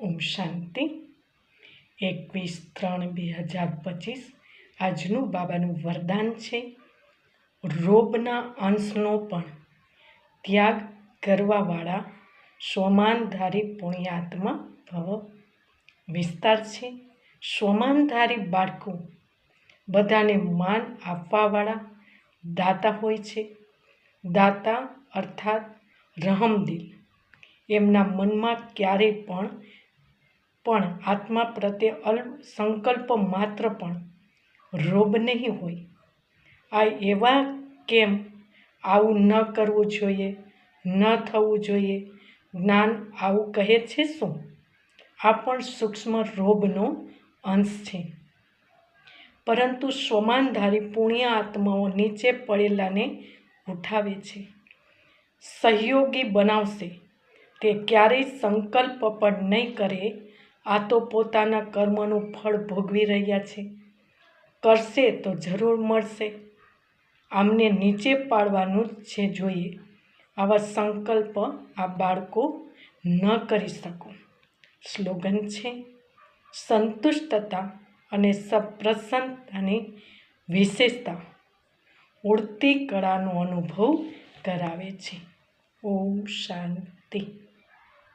ઓમ શાંતિ. એકવીસ ત્રણ બે હજાર પચીસ. આજનું બાબાનું વરદાન છે. રોગના અંશનો પણ ત્યાગ કરવાવાળા સ્વમાનધારી પુણ્યાત્મા ભવ વિસ્તાર છે. સ્વમાનધારી બાળકો બધાને માન આપવાવાળા દાતા હોય છે. દાતા અર્થાત રહમદિલ. એમના મનમાં ક્યારેય પણ પણ આત્મા પ્રત્યે અલ્પ સંકલ્પ માત્ર પણ રોબ નહીં હોય. આ એવા કેમ આવું ન કરવું જોઈએ, ન થવું જોઈએ, જ્ઞાન આવું કહે છે શું? આ પણ સૂક્ષ્મ રોગનો અંશ છે. પરંતુ સ્વમાનધારી પુણ્ય આત્માઓ નીચે પડેલાને ઉઠાવે છે. સહયોગી બનાવશે. તે ક્યારેય સંકલ્પ પણ નહીં કરે આ તો પોતાના કર્મનું ફળ ભોગવી રહ્યા છે. કરશે તો જરૂર મળશે. આમને નીચે પાડવાનું જ છે જોઈએ. આવા સંકલ્પ આ બાળકો ન કરી શકો. સ્લોગન છે, સંતુષ્ટતા અને સપ્રસન્નતાની વિશેષતા ઉડતી કળાનો અનુભવ કરાવે છે. ઓમ શાંતિ.